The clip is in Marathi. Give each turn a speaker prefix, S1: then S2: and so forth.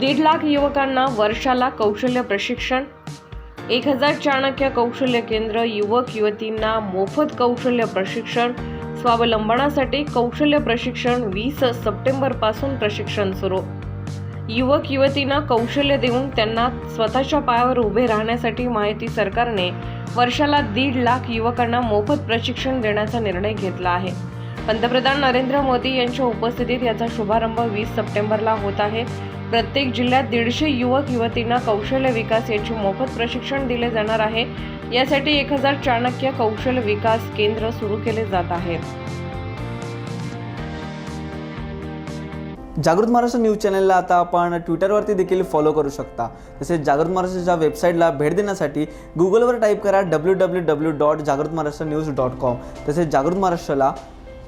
S1: दीड लाख युवकांना वर्षाला कौशल्य प्रशिक्षण एक हजार चाणक्य कौशल्य केंद्र युवक युवतींना मोफत कौशल्य प्रशिक्षण स्वावलंबनासाठी कौशल्य प्रशिक्षण वीस सप्टेंबरपासून प्रशिक्षण सुरू. युवक युवतींना कौशल्य देऊन त्यांना स्वतःच्या पायावर उभे राहण्यासाठी माहिती सरकारने वर्षाला दीड लाख युवकांना मोफत प्रशिक्षण देण्याचा निर्णय घेतला आहे. पंतप्रधान नरेंद्र मोदी यांच्या उपस्थितीत याचा शुभारंभ वीस सप्टेंबरला होत आहे. प्रत्येक जिल्ह्यात दीडशे युवक युवतींना कौशल्य विकास याचे मोफत प्रशिक्षण दिले जाणार आहे. यासाठी एक हजार चाणक्य कौशल्य विकास केंद्र सुरू केले जात आहेत
S2: जागृत महाराष्ट्र न्यूज चॅनलला आता आपण ट्विटरवरती देखील फॉलो करू शकता. तसेच जागृत महाराष्ट्राच्या वेबसाईटला भेट देण्यासाठी गुगलवर टाईप करा डब्ल्यू डब्ल्यू डब्ल्यू डॉट जागृत महाराष्ट्र न्यूज डॉट कॉम तसेच जागृत महाराष्ट्राला